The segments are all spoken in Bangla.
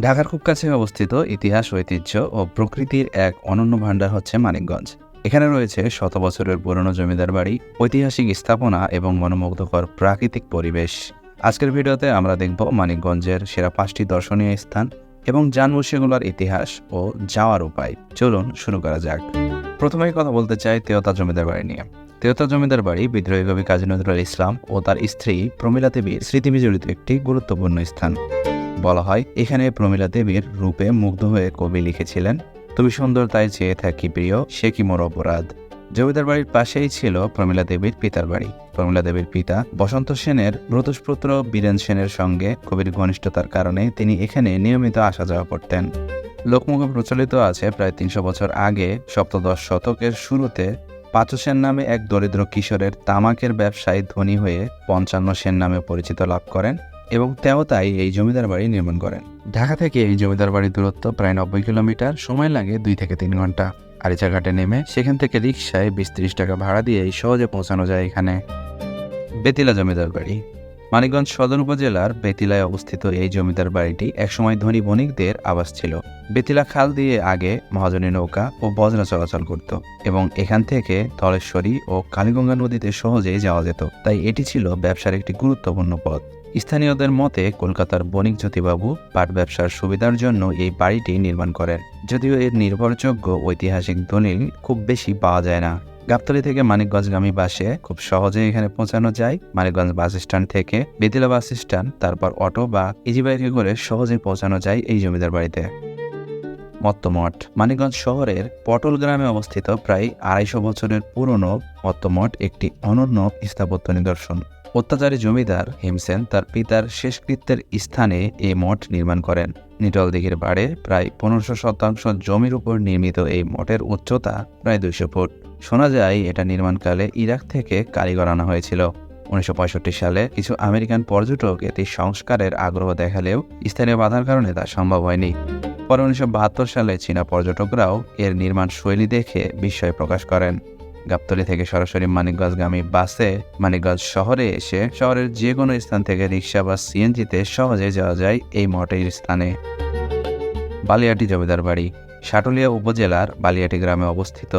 ঢাকার খুব কাছে অবস্থিত ইতিহাস, ঐতিহ্য ও প্রকৃতির এক অনন্য ভাণ্ডার হচ্ছে মানিকগঞ্জ। এখানে রয়েছে শত বছরের পুরনো জমিদার বাড়ি, ঐতিহাসিক স্থাপনা এবং মনোমুগ্ধকর প্রাকৃতিক পরিবেশ। আজকের ভিডিওতে আমরা দেখব মানিকগঞ্জের সেরা পাঁচটি দর্শনীয় স্থান এবং জানব সেগুলোর ইতিহাস ও যাওয়ার উপায়। চলুন শুরু করা যাক। প্রথমেই কথা বলতে চাই তেওতা জমিদার বাড়ি নিয়ে। তেওতা জমিদার বাড়ি বিদ্রোহী কবি কাজী নজরুল ইসলাম ও তার স্ত্রী প্রমীলা দেবীর স্মৃতি বিজড়িত একটি গুরুত্বপূর্ণ স্থান। বলা হয়। এখানে প্রমীলা দেবীর রূপে মুগ্ধ হয়ে কবি লিখেছিলেন, তুমি সুন্দর তাই চেয়ে থাকি প্রিয়, সে কি মোর অপরাধ? জমিদার বাড়ির পাশেই ছিল প্রমীলা দেবীর পিতার বাড়ি। প্রমীলা দেবীর পিতা বসন্ত সেনের ব্রতস্পুত্র বীরেন সেনের সঙ্গে কবির ঘনিষ্ঠতার কারণে তিনি এখানে নিয়মিত আসা যাওয়া করতেন। লোকমুখে প্রচলিত আছে প্রায় তিনশো বছর আগে সপ্তদশ শতকের শুরুতে পাঁচু সেন নামে এক দরিদ্র কিশোরের তামাকের ব্যবসায় ধনী হয়ে পঞ্চান্ন সেন নামে পরিচিত লাভ করেন। এবং তেও তাই এই জমিদার বাড়ি নির্মাণ করেন। ঢাকা থেকে এই জমিদার বাড়ির দূরত্ব প্রায় নব্বই কিলোমিটার, সময় লাগে দুই থেকে তিন ঘণ্টা। আরিচাঘাটে নেমে সেখান থেকে রিক্সায় বিশ ত্রিশ টাকা ভাড়া দিয়েই সহজে পৌঁছানো যায় এখানে। বেতিলা জমিদার বাড়ি। মানিকগঞ্জ সদর উপজেলার বেতিলায় অবস্থিত এই জমিদার বাড়িটি একসময় ধনী বণিকদের আবাস ছিল। বেতিলা খাল দিয়ে আগে মহাজনী নৌকা ও বজরা চলাচল করত এবং এখান থেকে ধলেশ্বরী ও কালীগঙ্গা নদীতে সহজেই যাওয়া যেত, তাই এটি ছিল ব্যবসার একটি গুরুত্বপূর্ণ পথ। স্থানীয়দের মতে, কলকাতার বণিক জ্যোতিবাবু পাট ব্যবসার সুবিধার জন্য এই বাড়িটি নির্মাণ করেন। যদিও এর নির্ভরযোগ্য ঐতিহাসিক দলিল খুব বেশি পাওয়া যায় না। গাবতলী থেকে মানিকগঞ্জগামী বাসে খুব সহজে এখানে পৌঁছানো যায়। মানিকগঞ্জ বাস স্ট্যান্ড থেকে বেতিলা বাস স্ট্যান্ড, তারপর অটো বা ইজি বাইকে করে সহজেই পৌঁছানো যায় এই জমিদার বাড়িতে। মত্তমঠ, মানিকগঞ্জ শহরের পটল গ্রামে অবস্থিত প্রায় আড়াইশো বছরের পুরনো মত্তমঠ একটি অনন্য স্থাপত্য নিদর্শন। অত্যাচারী জমিদার হেমসেন তার পিতার শেষকৃত্যের স্থানে এই মঠ নির্মাণ করেন। নিটল দিঘির বাড়ে প্রায় পনেরোশো শতাংশ জমির উপর নির্মিত এই মঠের উচ্চতা প্রায় দুইশো ফুট। শোনা যায়, এটা নির্মাণকালে ইরাক থেকে কারিগর আনা হয়েছিল। উনিশশো পঁয়ষট্টি সালে কিছু আমেরিকান পর্যটক এটি সংস্কারের আগ্রহ দেখালেও স্থানীয় বাধার কারণে তা সম্ভব হয়নি। পরে উনিশশো বাহাত্তর সালে চীনা পর্যটকরাও এর নির্মাণ শৈলী দেখে বিস্ময় প্রকাশ করেন। গাবতলী থেকে সরাসরি মানিকগঞ্জগামী বাসে মানিকগঞ্জ শহরে এসে শহরের যে কোনো স্থান থেকে রিক্সা বা সিএনজিতে সহজে যাওয়া যায় এই মঠের স্থানে। বালিয়াটি জমিদার বাড়ি, সাটুলিয়া উপজেলার বালিয়াটি গ্রামে অবস্থিত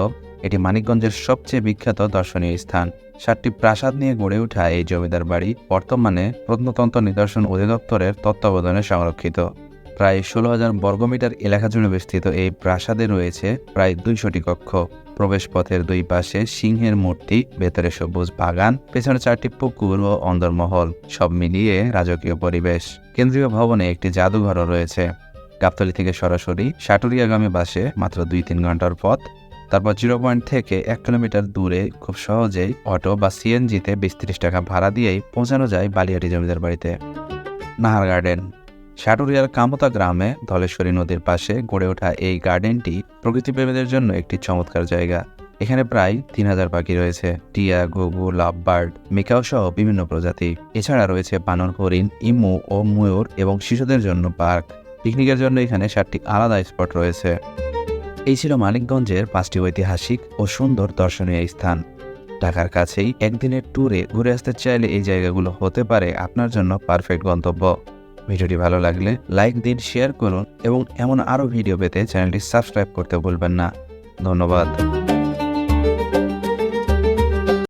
এটি মানিকগঞ্জের সবচেয়ে বিখ্যাত দর্শনীয় স্থান। সাতটি প্রাসাদ নিয়ে গড়ে ওঠা এই জমিদার বাড়ি বর্তমানে প্রত্নতন্ত্র নিদর্শন অধিদপ্তরের তত্ত্বাবধানে সংরক্ষিত। প্রায় ষোলো হাজার বর্গমিটার এলাকা জুড়ে বিস্তৃত এই প্রাসাদে রয়েছে প্রায় দুইশোটি কক্ষ। প্রবেশপথের দুই পাশে সিংহের মূর্তি, ভেতরে সবুজ বাগান, পেছনে চারটি পুকুর ও অন্দরমহল, সব মিলিয়ে রাজকীয় পরিবেশ। কেন্দ্রীয় ভবনে একটি জাদুঘরও রয়েছে। গাবতলী থেকে সরাসরি সাটুরিয়াগামী বাসে মাত্র দুই তিন ঘণ্টার পথ। তারপর জিরো পয়েন্ট থেকে এক কিলোমিটার দূরে খুব সহজেই অটো বা সিএনজিতে বিশ টাকা ভাড়া দিয়েই পৌঁছানো যায় বালিয়াটি জমিদার বাড়িতে। নাহার গার্ডেন। সাটুরিয়ার কামতা গ্রামে ধলেশ্বরী নদীর পাশে গড়ে ওঠা এই গার্ডেনটি প্রকৃতিপ্রেমীদের জন্য একটি চমৎকার জায়গা। এখানে প্রায় তিন হাজার পাখি রয়েছে, টিয়া, ঘুঘু, লাভবার্ড, মেকাও সহ বিভিন্ন প্রজাতি। এছাড়া রয়েছে বানর, হরিণ, ইমু ও ময়ূর এবং শিশুদের জন্য পার্ক। পিকনিকের জন্য এখানে সাতটি আলাদা স্পট রয়েছে। এই ছিল মানিকগঞ্জের পাঁচটি ঐতিহাসিক ও সুন্দর দর্শনীয় স্থান। ঢাকার কাছেই একদিনের ট্যুরে ঘুরে আসতে চাইলে এই জায়গাগুলো হতে পারে আপনার জন্য পারফেক্ট গন্তব্য। ভিডিওটি ভালো লাগলে লাইক দিন শেয়ার করুন এবং এমন আরও ভিডিও পেতে চ্যানেলটি সাবস্ক্রাইব করতে ভুলবেন না। ধন্যবাদ।